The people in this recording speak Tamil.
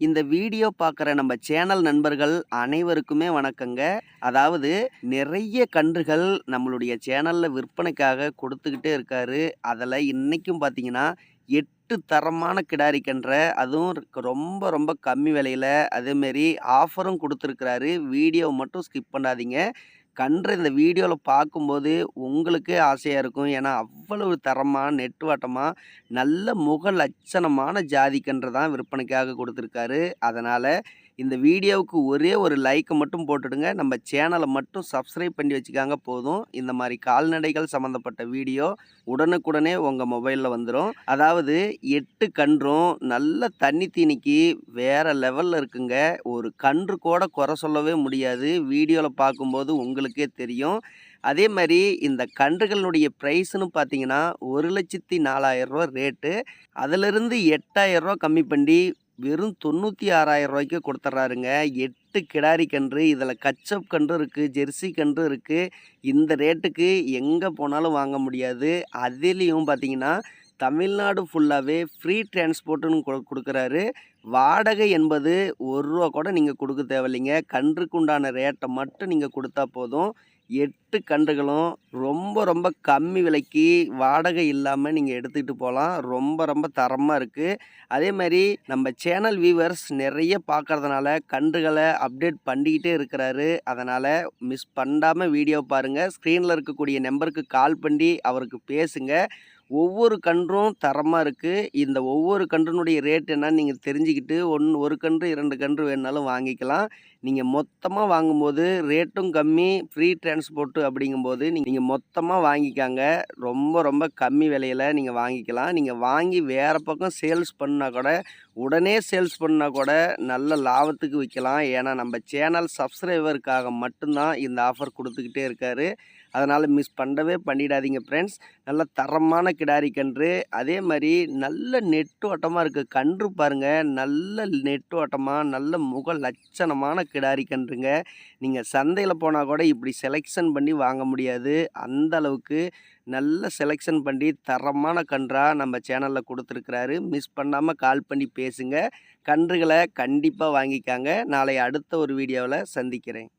இந்த வீடியோ பார்க்குற நம்ம சேனல் நண்பர்கள் அனைவருக்குமே வணக்கங்க. அதாவது நிறைய கன்றுகள் நம்மளுடைய சேனலில் விற்பனைக்காக கொடுத்துக்கிட்டே இருக்காரு. அதில் இன்றைக்கும் பார்த்தீங்கன்னா எட்டு தரமான கிடாரி கன்றை அதுவும் ரொம்ப ரொம்ப கம்மி விலையில் அதேமாரி ஆஃபரும் கொடுத்துருக்குறாரு. வீடியோ மட்டும் ஸ்கிப் பண்ணாதீங்க. கன்று இந்த வீடியோவில் பார்க்கும்போது உங்களுக்கே ஆசையாக இருக்கும். ஏன்னா அவ்வளவு தரமாக நெட்டுவாட்டமாக நல்ல முக லட்சணமான ஜாதி கன்று தான் விற்பனைக்காக கொடுத்துருக்காரு. அதனால் இந்த வீடியோவுக்கு ஒரே ஒரு லைக்கை மட்டும் போட்டுடுங்க. நம்ம சேனலை மட்டும் சப்ஸ்கிரைப் பண்ணி வச்சுக்காங்க போதும். இந்த மாதிரி கால்நடைகள் சம்மந்தப்பட்ட வீடியோ உடனுக்குடனே உங்கள் மொபைலில் வந்துடும் அதாவது எட்டு கன்றும் நல்ல தண்ணி தீனிக்கு வேறு லெவலில் இருக்குங்க. ஒரு கன்று கூட குறை சொல்லவே முடியாது. வீடியோவில் பார்க்கும்போது உங்களுக்கே தெரியும். அதே மாதிரி இந்த கன்றுகளுடைய ப்ரைஸ்னு பார்த்தீங்கன்னா ஒரு லட்சத்தி நாலாயிரம் ரூபா ரேட்டு அதிலிருந்து எட்டாயிரம் ரூபா கம்மி பண்ணி வெறும் தொண்ணூற்றி ஆறாயிரம் ரூபாய்க்கு கொடுத்துட்றாருங்க எட்டு கிடாரி கன்று இதில் கச்சப் கன்று இருக்குது ஜெர்சி கன்று இருக்குது இந்த ரேட்டுக்கு எங்கே போனாலும் வாங்க முடியாது. அதுலேயும் பார்த்தீங்கன்னா தமிழ்நாடு ஃபுல்லாகவே ஃப்ரீ டிரான்ஸ்போர்ட்டுன்னு கொடுக்குறாரு. வாடகை என்பது ஒரு ரூபா கூட நீங்கள் கொடுக்க தேவையில்லைங்க. கன்றுக்குண்டான ரேட்டை மட்டும் நீங்கள் கொடுத்தா போதும். எட்டு கன்றுகளும் ரொம்ப ரொம்ப கம்மி விலைக்கு வாடகை இல்லாமல் நீங்கள் எடுத்துக்கிட்டு போகலாம் ரொம்ப ரொம்ப தரமாக இருக்குது அதே மாதிரி நம்ம சேனல் வியூவர்ஸ் நிறைய பார்க்கறதுனால கன்றுகளை அப்டேட் பண்ணிக்கிட்டே இருக்கிறாரு. அதனால் மிஸ் பண்ணாமல் வீடியோ பாருங்கள் ஸ்க்ரீனில் இருக்கக்கூடிய நம்பருக்கு கால் பண்ணி அவருக்கு பேசுங்கள் ஒவ்வொரு கன்றும் தரமாக இருக்குது இந்த ஒவ்வொரு கன்றுனுடைய ரேட் என்னன்னு நீங்கள் தெரிஞ்சுக்கிட்டு ஒன்று ஒரு கன்று இரண்டு கன்று வேணுனாலும் வாங்கிக்கலாம். நீங்கள் மொத்தமாக வாங்கும்போது ரேட்டும் கம்மி ஃப்ரீ டிரான்ஸ்போர்ட்டு அப்படிங்கும்போது நீங்கள் மொத்தமாக வாங்கிக்காங்க. ரொம்ப ரொம்ப கம்மி விலையில் நீங்கள் வாங்கிக்கலாம். நீங்கள் வாங்கி வேறு பக்கம் சேல்ஸ் பண்ணால் கூட உடனே சேல்ஸ் பண்ணால் கூட நல்ல லாபத்துக்கு விற்கலாம் ஏன்னா நம்ம சேனல் சப்ஸ்கிரைபருக்காக மட்டும்தான் இந்த ஆஃபர் கொடுத்துக்கிட்டே இருக்காரு. அதனால் மிஸ் பண்ணவே பண்ணிடாதீங்க ஃப்ரெண்ட்ஸ் நல்ல தரமான கிடாரி கன்று அதே மாதிரி நல்ல நெட்டோட்டமாக இருக்குது கன்று பாருங்கள் நல்ல நெட்டோட்டமாக நல்ல முக லட்சணமான கிடாரி கன்றுங்க. நீங்கள் சந்தையில் போனால் கூட இப்படி செலெக்ஷன் பண்ணி வாங்க முடியாது. அந்த அளவுக்கு நல்ல செலெக்ஷன் பண்ணி தரமான கன்றாக நம்ம சேனலில் கொடுத்துருக்குறாரு. மிஸ் பண்ணாமல் கால் பண்ணி பேசுங்க. கன்றுகளை கண்டிப்பாக வாங்கிக்காங்க. நாளை அடுத்த ஒரு வீடியோவில் சந்திக்கிறேன்.